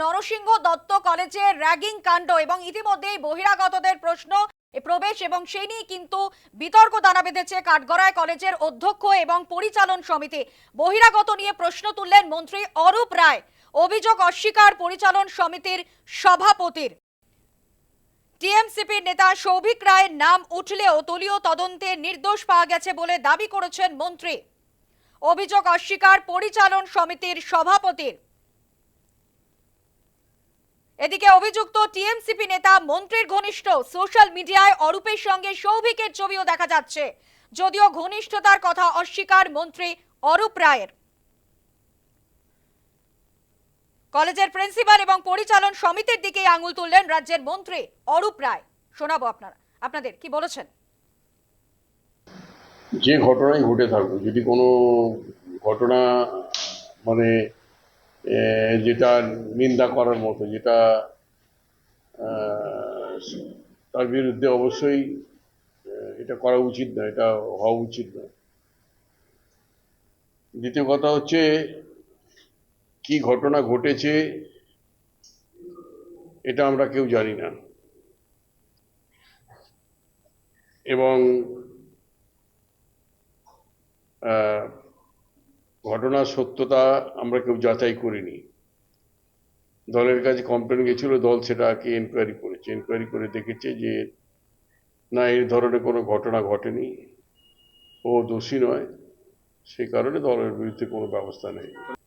নরসিংহ দত্ত কলেজের র্যাগিং কাণ্ড এবং ইতিমধ্যেই বহিরাগতদের প্রশ্ন প্রবেশ এবং সেই নিয়ে কিন্তু বিতর্ক দানা বেঁধেছে কাঠগড়ায় কলেজের অধ্যক্ষ এবং পরিচালন সমিতি। বহিরাগত নিয়ে প্রশ্ন তুললেন মন্ত্রী অরূপ রায়, অভিযোগ অস্বীকার পরিচালন সমিতির সভাপতির। টিএমসিপির নেতা সৌভিক রায়ের নাম উঠলেও দলীয় তদন্তে নির্দোষ পাওয়া গেছে বলে দাবি করেছেন মন্ত্রী। অভিযোগ অস্বীকার পরিচালন সমিতির সভাপতির। এদিকে অভিযুক্ত টিএমসিপি নেতা, মন্ত্রীর ঘনিষ্ঠ সোশ্যাল মিডিয়ায় অরূপের সঙ্গে সৌভিকের ছবিও দেখা যাচ্ছে। যদিও ঘনিষ্ঠতার কথা অস্বীকার মন্ত্রী অরূপ রায়ের। কলেজের প্রিন্সিপাল এবং পরিচালন সমিতির দিকে আঙুল তুললেন রাজ্যের মন্ত্রী অরূপ রায়। শোনাবো আপনারা আপনাদের কি বলেছেন? যে ঘটনাই ঘটে থাকুক, যদি কোনো ঘটনা মানে যেটা নিন্দা করার মতো, যেটা তার বিরুদ্ধে অবশ্যই এটা করা উচিত নয়, এটা হওয়া উচিত নয়। দ্বিতীয় কথা হচ্ছে, কি ঘটনা ঘটেছে, এটা আমরা কেউ জানি না। এবং ঘটনার সত্যতা আমরা কেউ যাচাই করিনি। দলের কাছে কমপ্লেন গেছিল, দল সেটাকে এনকোয়ারি করেছে। এনকোয়ারি করে দেখেছে যে, না, এই ধরনের কোনো ঘটনা ঘটেনি। ও দোষী নয়। সেই কারণে দলের বিরুদ্ধে কোনো ব্যবস্থা নেই।